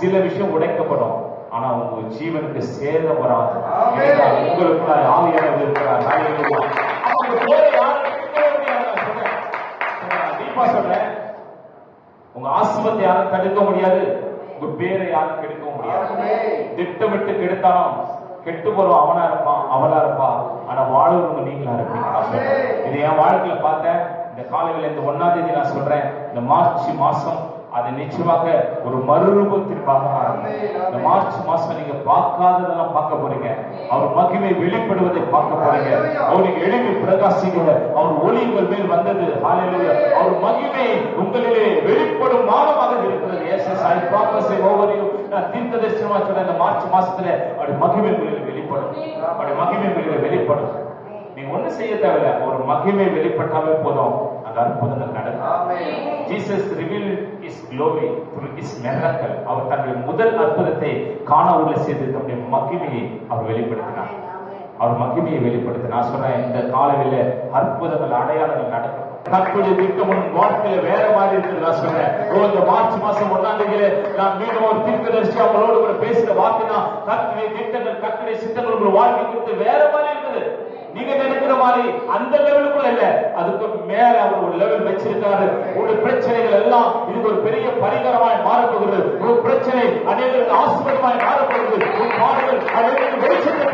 சில விஷயம் உடைக்கப்படும். ஆனா உங்க ஜீவனுக்கு சேதம் வராது. உங்களுக்குள்ள ஆவியானவர் இருக்கிறார். நான் சொல்றேன். உங்க ஆசிரமத்தை யாரும் தடுக்க முடியாது. உங்க பேரை யாரும் கெடுக்கவும் முடியாது. திட்டமிட்டு கெடுத்தாலும் கெட்டு போறோம் அவனா இருப்பான் அவளா இருப்பா ஆனா வாழ்றவங்க நீங்களா இருப்பீங்க. இது என் வாழ்க்கையில பார்த்தேன். இந்த காலையில இந்த ஒன்னாம் தேதி நான் சொல்றேன். இந்த மார்ச் மாசம் அது நிச்சயமாக ஒரு மறுரூபத்தின் பாகமா இருக்கும். ஆமென். இந்த மார்ச் மாசம் நீங்க பார்க்காததெல்லாம் பார்க்க போறீங்க. அவர் மகிமை வெளிப்படுவதை பார்க்க போறீங்க. ஹalleluya. அவர் நீங்க எழுப்பி பிரகாசிக்கிற அவர் ஒளி உங்கள் மேல் வந்தது. அவர் மகிமை உங்களிலே வெளிப்படும் மாதமாக இருக்கிறது. As I prophesy over you நான் தீர்க்கதரிசனமா சொல்றேன் இந்த மார்ச் மாசத்துல அவருடைய மகிமை உங்களில் வெளிப்படும். அவருடைய மகிமை உங்களில் வெளிப்படும். நீங்க ஒண்ணு செய்ய தேவையில்ல. ஒரு மகிமை வெளிப்பட்டாவே போதும். அந்த அற்புதங்கள் நடக்கும். Jesus reveal his glory through his miracle அவர் தன்னுடைய முதல் அற்புதத்தை காணாவுள்ள செய்து தன்னுடைய மகிமையை அவர் வெளிப்படுத்தினார். அவர் மகிமையை வெளிப்படுத்த நான் சொன்னேன் இந்த காலையில அற்புதங்கள் அடையாளங்கள் நடக்கும் கற்புடைய திட்டம் உன் வாழ்க்கையில வேற மாதிரி இருக்குது நான் சொன்னேன். இந்த மார்ச் மாசம் ஒன்னாம் தேதியில நான் மீண்டும் ஒரு தீர்க்கதரிசி அவங்களோட கூட பேசுற வார்த்தைனா கற்புடைய திட்டங்கள் கற்புடைய சித்தங்கள் உங்கள் வாழ்க்கை குறித்து வேற மாதிரி இருக்குது. நீங்க நினைக்கிற மாதிரி அந்த லெவலுக்குள்ள இல்ல. அதுக்கு மேல அவர் ஒரு லெவல் வச்சிருக்காரு. உங்களுடைய பிரச்சனைகள் எல்லாம் இதுக்கு ஒரு பெரிய பரிகாரமாய் மாறப்போகிறது. ஒரு பிரச்சனை அநேகருக்கு ஆசிரியமாய் மாறப்போகிறது. உன் பாடுகள் அநேகருக்கு வெளிச்சத்தை.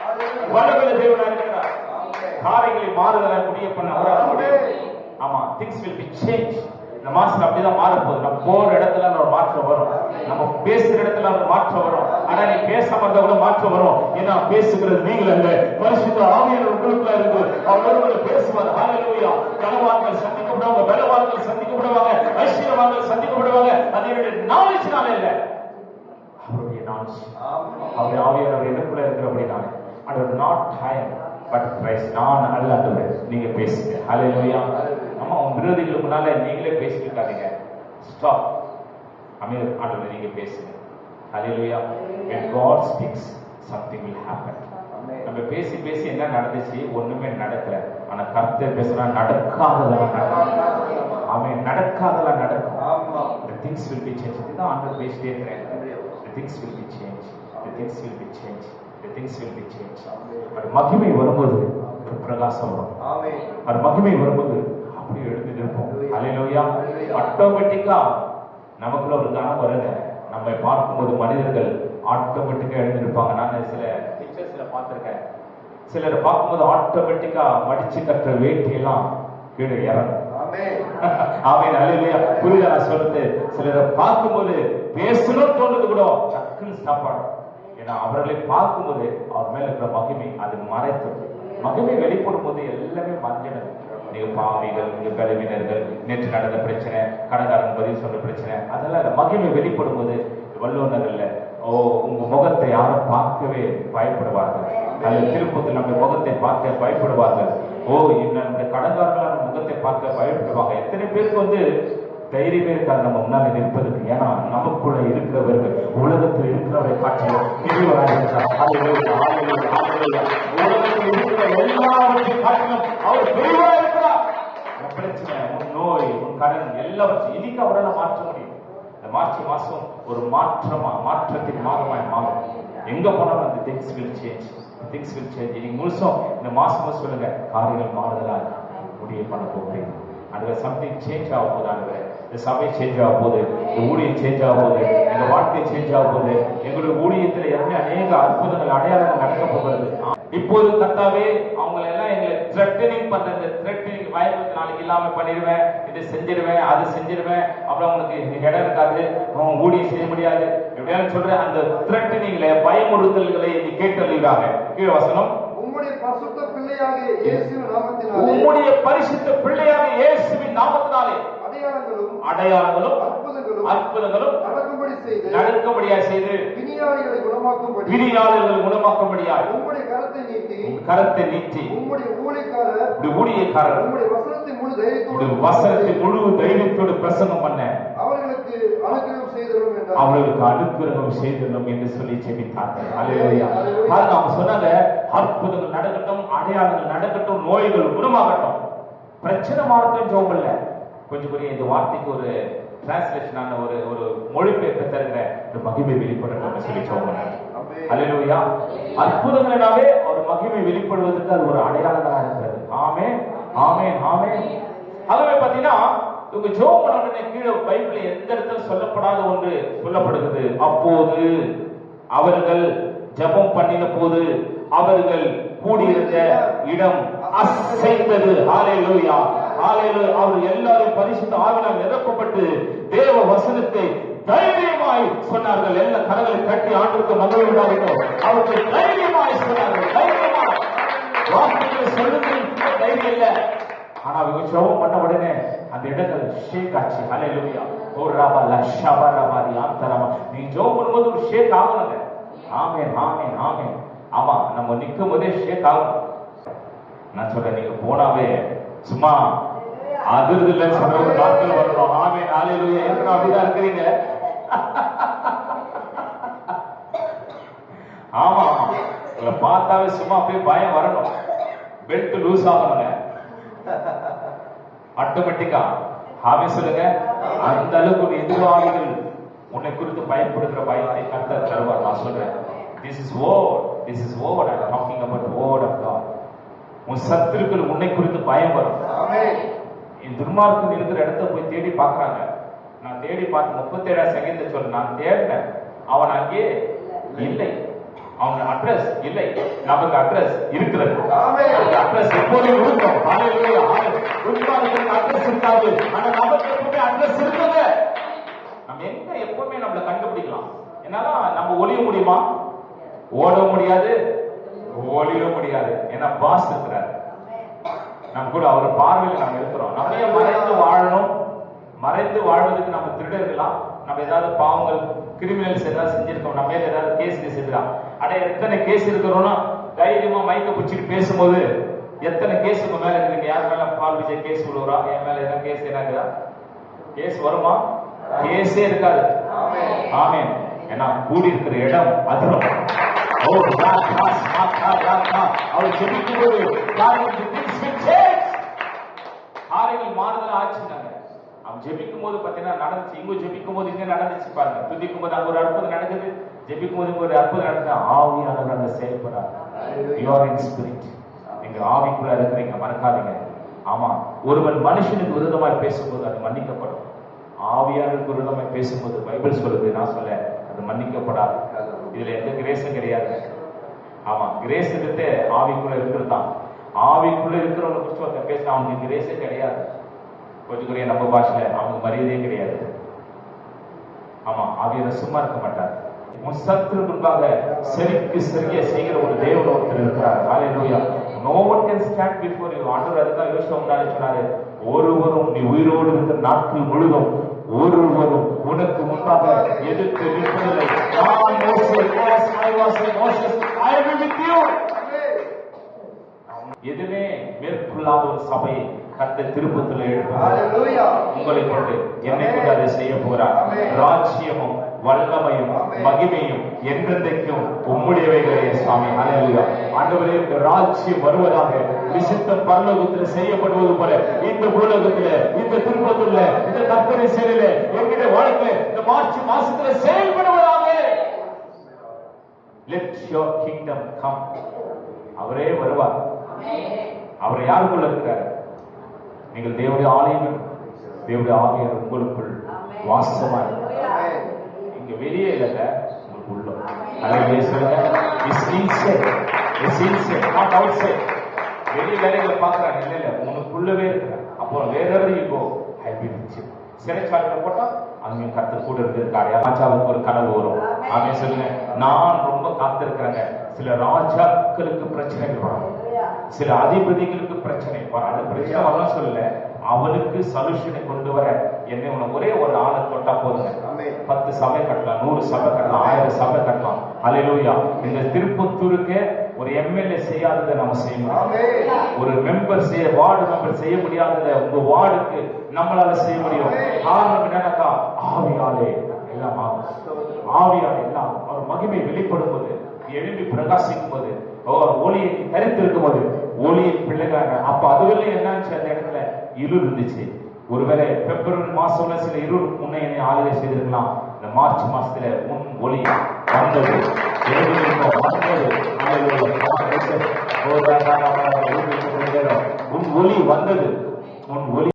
ஹalleluya. வல்லமையுள்ள தேவனாக இருக்கிறார். காரியங்களை முடிய பண்ண. ஆமா திங்ஸ் வில் பி சேஞ்ச் இந்த மாசம் அப்படிதான் மாற போகுது நம்ம போற இடத்துல ஒரு மாற்றம் வரும். நம்ம பேசுற இடத்துல ஒரு மாற்றம் வரும். ஆனா நீ பேசாம இருந்தா கூட மாற்றம் வரும். ஏன்னா பேசுகிறது நீங்கள் அல்ல. பரிசுத்த ஆவியானவர் உங்களுக்குள்ள இருக்கு. அவர் உங்களை பேசுவார். ஹalleluya. கனவான்கள் சந்திக்கப்படுவாங்க பலவான்கள் சந்திக்கப்படுவாங்க ஐஸ்வர்யவான்கள் சந்திக்கப்படுவாங்க அது என்னுடைய நாலேஜ்னால இல்ல. அவருடைய நாலேஜ் ஆமென். அவர் ஆவியானவர் எனக்குள்ள இருக்கிறபடினால. அது நாட் டைம் பட் கிரைஸ்ட் நான் அல்ல ஆண்டவரே நீங்க பேசுங்க. ஹalleluya ஆமா உன் விரோதிகளுக்கு முன்னால நீங்களே பேசிட்டு இருக்காதீங்க ஸ்டாப் அமீர் ஆண்டவரே நீங்க பேசுங்க. ஹalleluya when god speaks something will happen. நம்ம பேசி பேசி என்ன நடந்துச்சு? ஒண்ணுமே நடக்கல. ஆனா கர்த்தர் பேசினா நடக்காததெல்லாம் நடக்கும். அவன் நடக்காதெல்லாம் நடக்கும். the things will be changed. இதுதான் ஆண்டவர் பேசிட்டே இருக்கிறேன் the things will be changed. The things will be changed. Things will be changed அது மகிமை வரும்போது பிரகாசம் வரும். அது மகிமை வரும்போது அப்படியே எழுந்து நிற்போம் அலையிலோயா ஆட்டோமேட்டிக்கா நமக்குள்ள ஒரு கனம் வருங்க. நம்மை பார்க்கும்போது மனிதர்கள் ஆட்டோமேட்டிக்கா எழுந்து நிற்பாங்க நான் சில பிக்சர்ஸ்ல பார்த்திருக்கேன். சிலரை பார்க்கும்போது ஆட்டோமேட்டிக்கா மடிச்சு கட்டுற வேட்டி எல்லாம் கீழே இறங்கும். அல்லேலூயா புரியுதா நான் சொல்றது? சிலரை பார்க்கும்போது பேசணும்னு தோணுது கூட டக்குன்னு ஸ்டாப் ஆகும். ஏன்னா அவர்களை பார்க்கும்போது அவர் மேல இருக்கிற மகிமை அது மறைத்து மகிமை வெளிப்படும் போது எல்லாமே மறைஞ்சிடுது நீங்க பாவிகள் நீங்க பலவீனர்கள் நேற்று நடந்த பிரச்சனை கடைக்காரன் பதில் சொன்ன பிரச்சனை அதெல்லாம் மகிமை வெளிப்படும் போது இல்லை ஓ உங்க முகத்தை யாரும் பார்க்கவே பயப்படுவார்கள். அல்லது திருப்பத்தில் நம்முடைய முகத்தை பார்க்க பயப்படுவார்கள். ஓ இன்னும் நம்முடைய முகத்தை பார்க்க பயப்படுவாங்க. எத்தனை பேருக்கு வந்து தைரியமே இருக்காது நம்ம முன்னாடி நிற்பதுக்கு ஏன்னா நமக்குள்ள இருக்கிறவர்கள் உலகத்தில் இருக்கிறவரை காட்டிலும் உலகத்தில் இருக்கிற எல்லாவற்றையும் காட்டிலும் அவர் பெரியவராக இருக்கிறார். பிரச்சனை உன் நோய் உன் கடன் எல்லாவற்றையும் இன்னைக்கு அவரால் மாற்ற முடியும். இந்த மார்ச் மாசம் ஒரு மாற்றமா மாற்றத்தின் மாதமாய் மாறும். எங்க போனாலும் அந்த things will change things will change இன்னைக்கு முழுசும் இந்த மாசம் சொல்லுங்க காரியங்கள் மாறுதலா முடிய பண்ண போகிறேன். அதுல சம்திங் சேஞ்ச் ஆக போதான்னு இந்த சபை சேஞ்ச் ஆக போகுது இந்த ஊழியம் சேஞ்ச் ஆக போகுது எங்க வாழ்க்கை சேஞ்ச் ஆக போகுது எங்களுடைய ஊழியத்துல என்ன அநேக அற்புதங்கள் அடையாளங்கள் நடக்க போகிறது. இப்போது கர்த்தாவே அவங்களை எல்லாம் எங்களை த்ரெட்டனிங் பண்றது த்ரெட்டனிங் பயன்படுத்தி நாளைக்கு இல்லாம பண்ணிடுவேன். இதை செஞ்சிடுவேன் அதை செஞ்சிடுவேன். அப்புறம் இது இடம் இருக்காது. ஊழியம் செய்ய முடியாது. எப்படியாவது சொல்ற அந்த த்ரெட்டனிங்ல பயமுறுத்தல்களை நீ கேட்டறிவாங்க கீழ் வசனம். உம்முடைய பரிசுத்த பிள்ளையாகிய இயேசுவின் நாமத்தினாலே. உம்முடைய பரிசுத்த பிள்ளையாக நாமத்தினாலே அடையாளங்களும் அடையாளங்களும் அற்புதங்களும் அற்புதங்களும் நடக்கும்படி செய்து நடக்கும்படியா செய்து பிணியாளிகளை குணமாக்கும்படி பிரியாளர்கள் குணமாக்கும்படியாய் உம்முடைய கரத்தை நீட்டி கரத்தை நீட்டி உம்முடைய ஊழியக்காரர் ஊழியக்காரர் உம்முடைய வசனத்தை முழு தைரியத்தோடு வசனத்தை முழு தைரியத்தோடு பிரசங்கம் பண்ண அவர்களுக்கு அனுகிரகம் செய்தரும் என்றார். அவர்களுக்கு அனுக்கிரகம் செய்திருந்தோம் என்று சொல்லி செபித்தார்கள் அல்லேலூயா பாருங்க அவங்க சொன்னாங்க அற்புதங்கள் நடக்கட்டும் அடையாளங்கள் நடக்கட்டும் நோய்கள் குணமாகட்டும். பிரச்சனை மாறட்டும் ஜோம் இல்ல. கொஞ்சம் கொஞ்சம் இந்த வார்த்தைக்கு ஒரு டிரான்ஸ்லேஷனான ஒரு ஒரு மொழிபெயர்ப்பு தருகிற இந்த மகிமை வெளிப்படணும் சொல்லி ஜோம். அல்லேலூயா அற்புதங்களாவே ஒரு மகிமை வெளிப்படுவதற்கு அது ஒரு அடையாளங்களா இருக்கிறது. ஆமே ஆமே ஆமே ஆகவே பாத்தீங்கன்னா இவங்க ஜோம் பண்ண உடனே கீழே பைபிள்ல எந்த இடத்துல சொல்லப்படாத ஒன்று சொல்லப்படுகிறது? அப்போது அவர்கள் ஜெபம் பண்ணின போது அவர்கள் கூடியிருந்த இடம் அசைந்தது. ஹalleluya. ஹalleluya. அவர் எல்லாரும் பரிசுத்த ஆவினால் நிரப்பப்பட்டு தேவ வசனத்தை தைரியமாய் சொன்னார்கள். எல்லா கரங்களை கட்டி ஆண்டுக்கு மகிழ்வு உண்டாகட்டும். அவர்கள் தைரியமாய் சொன்னார்கள். தைரியமாய் வார்த்தைகளை சொல்லுங்கள். தைரியம் இல்ல. ஆனா அவங்க ஜெபம் பண்ண உடனே அந்த இடங்கள் ஷேக் ஆச்சு. ஹalleluya. ஓ ரபா லஷபா ரபாரி ஆந்தரமா நீ ஜெபம் பண்ணும்போது ஒரு ஷேக் ஆகணும் ஆமென் ஆமென் ஆமென். ஆமா நம்ம நிக்கும் போதே ஷேக் ஆகும். நான் சொல்றேன் நீங்க போனாவே சும்மா அதிர்ந்து இல்லைன்னு சொல்ற ஒரு நாட்கள் வரணும். ஆமென் ஹalleluya. ஏற்கனவே அப்படிதான் இருக்கிறீங்க? ஆமா ஆமா உங்களை பார்த்தாவே சும்மா அப்படியே பயம் வரணும். பெல்ட் லூஸ் ஆகணுங்க. ஆட்டோமேட்டிக்கா ஆமே சொல்லுங்க. அந்த அளவுக்கு ஒரு எதிர்வாளிகள் உன்னை குறித்து பயன்படுத்துற பயத்தை கர்த்தர் தருவார். நான் சொல்றேன். This is over this is over I talking about over of God உன் சத்துருக்கள் உன்னை குறித்து பயம் வரும். துர்மார்க்கம் இருக்கிற இடத்த போய் தேடி பார்க்கறாங்க. நான் தேடி பார்த்து முப்பத்தேழாம் செகண்ட் சொல்ல நான் தேடினேன். அவன் அங்கே இல்லை. அவன் அட்ரஸ் இல்லை. நமக்கு அட்ரஸ் இருக்கிறது. அட்ரஸ் எப்போதும் இருக்கும். அட்ரஸ் இருக்காது. ஆனா நமக்கு எப்பவுமே அட்ரஸ் இருக்குது நம்ம எங்க எப்பவுமே நம்மள கண்டுபிடிக்கலாம்? என்னால நம்ம ஒளிய முடியுமா? ஓட முடியாது. ஒளிய முடியாது. ஏன்னா பாஸ் இருக்கிறார். நம்ம கூட அவர் பார்வையில் நம்ம இருக்கிறோம். நம்ம ஏன் மறைந்து வாழணும்? மறைந்து வாழ்வதற்கு நம்ம திருடர்களா நம்ம ஏதாவது பாவங்கள் கிரிமினல்ஸ் ஏதாவது செஞ்சிருக்கோம். நம்ம மேல ஏதாவது கேஸ் இருக்கா அட எத்தனை கேஸ் இருக்கிறோம்னா தைரியமா மைக்க பிடிச்சிட்டு பேசும்போது எத்தனை கேஸ் உங்க மேல இருக்கு யார் மேல பால் விஜய் கேஸ் விடுறா என் மேல எதாவது கேஸ் என்ன இருக்குதா? கேஸ் வருமா? கேஸே இருக்காது. ஆமென். ஏன்னா கூடி இருக்கிற இடம் அதிரும். அவர் ஜெபிக்கும் போது காரியங்கள் things will மாறுதல் ஆச்சுனாங்க அவன் ஜெபிக்கும் போது பாத்தீங்கன்னா நடந்துச்சு இங்க ஜெபிக்கும் போது இங்க நடந்துச்சு பாருங்க. துதிக்கும் போது அங்க ஒரு அற்புதம் நடக்குது ஜெபிக்கும் போது ஒரு அற்புதம் நடக்குது ஆவியானவர் அங்க செயல்படாது யூ ஆர் இன் ஸ்பிரிட் நீங்க ஆவிக்குள்ள இருக்கிறீங்க மறக்காதீங்க ஆமா ஒருவன் மனுஷனுக்கு விரோதமாய் பேசும்போது அது மன்னிக்கப்படும் ஆவியானவருக்கு விரோதமாய் பேசும்போது பைபிள் சொல்லுது நான் சொல்ல அது மன்னிக்கப்படாது இதுல எந்த கிரேஸும் கிடையாது. ஆமா கிரேஸ் எடுத்து ஆவிக்குள்ள இருக்கிறது தான் ஆவிக்குள்ள இருக்கிறவங்க குறிச்சு ஒருத்தன் அவனுக்கு கிரேஸே கிடையாது. கொஞ்சம் குறைய நம்ம பாஷையில அவனுக்கு மரியாதையே கிடையாது. ஆமா ஆவியரை சும்மா இருக்க மாட்டார். உன் சத்துரு முன்பாக சரிக்கு சரியா செய்கிற ஒரு தேவன் ஒருத்தர் இருக்கிறார். ஹalleluya. No one can stand before you ஆண்டவர் அதுதான் யோசிச்சு முன்னாடி சொன்னாரு. ஒருவரும் நீ உயிரோடு இருக்கிற நாட்கள் முழுதும் ஒருவரும் உனக்கு முன்பாக எதிர்த்து எதுவுமே மேற்கொள்ளாத ஒரு சபையை கத்த திருப்பத்தில். உங்களை கொண்டு என்னை கொண்டு அதை செய்ய போறார். ராஜ்யமும் வல்லமையும். மகிமையும் என்றென்றைக்கும் உம்முடையவைகளே சுவாமி ஹalleluya ஆண்டவரே இந்த ராஜ்யம் வருவதாக விசித்தம் பரலோகத்தில் செய்யப்படுவது போல இந்த பூலோகத்தில் இந்த திருப்பத்துல இந்த கர்த்தரை செயலில எங்களுடைய வாழ்க்கை இந்த மார்ச் மாசத்துல செயல்படுவதாக லெட் யோர் கிங்டம் கம் அவரே வருவார். அவர் யாருக்குள்ள இருக்கிறார்? நீங்கள் தேவனுடைய ஆலயம் தேவனுடைய ஆவியர் உங்களுக்குள் வாசமா இருக்கிறார். இங்க வெளியே இல்லைங்க உங்களுக்கு உள்ள. அழகே சொல்லுங்க. வெளிய வேலைகளை பார்க்கறாங்க இல்ல இல்ல. உனக்குள்ளவே இருக்கிற அப்போ வேற எவ்வளவு இப்போ ரிச் சிறைச்சாலையில போட்டா அங்கேயும் கத்து கூட இருந்திருக்காரு ராஜாவுக்கு ஒரு கனவு வரும். ஆமே சொல்லுங்க. நான் ரொம்ப காத்திருக்கிறேங்க. சில ராஜாக்களுக்கு பிரச்சனைகள் வரும். சில அதிபதிகளுக்கு பிரச்சனை வரும். அந்த பிரச்சனை வரலாம் சொல்லல. அவனுக்கு சொல்யூஷனை கொண்டு வர என்னை ஒரே ஒரு ஆளை தொட்டா போதுங்க. பத்து சபை கட்டலாம் நூறு சபை கட்டலாம் ஆயிரம் சபை அல்லேலூயா இந்த திருப்பத்தூருக்கு ஒரு எம்எல்ஏ செய்யாததை நம்ம செய்யணும். ஒரு மெம்பர் செய்ய வார்டு மெம்பர் செய்ய முடியாததை உங்க வார்டுக்கு நம்மளால செய்ய முடியும். காரணம் என்னன்னாக்கா ஆவியாலே எல்லாம் ஆவியாலே எல்லாம் அவர் மகிமை வெளிப்படும் போது எழும்பி பிரகாசிக்கும் போது அவர் ஒளியை நீ தரித்திருக்கும் போது ஒளியை பிள்ளைகாங்க அப்ப அதுவரை என்னாச்சு அந்த இடத்துல? இருள் இருந்துச்சு. ஒருவேளை பிப்ரவரி மாசம்ல சில இருள் உன்னை என்னை ஆளுகை செய்திருக்கலாம். இந்த மார்ச் மாசத்துல உன் ஒளி வந்தது. வந்தது. உன் ஒளி வந்தது. உன் ஒளி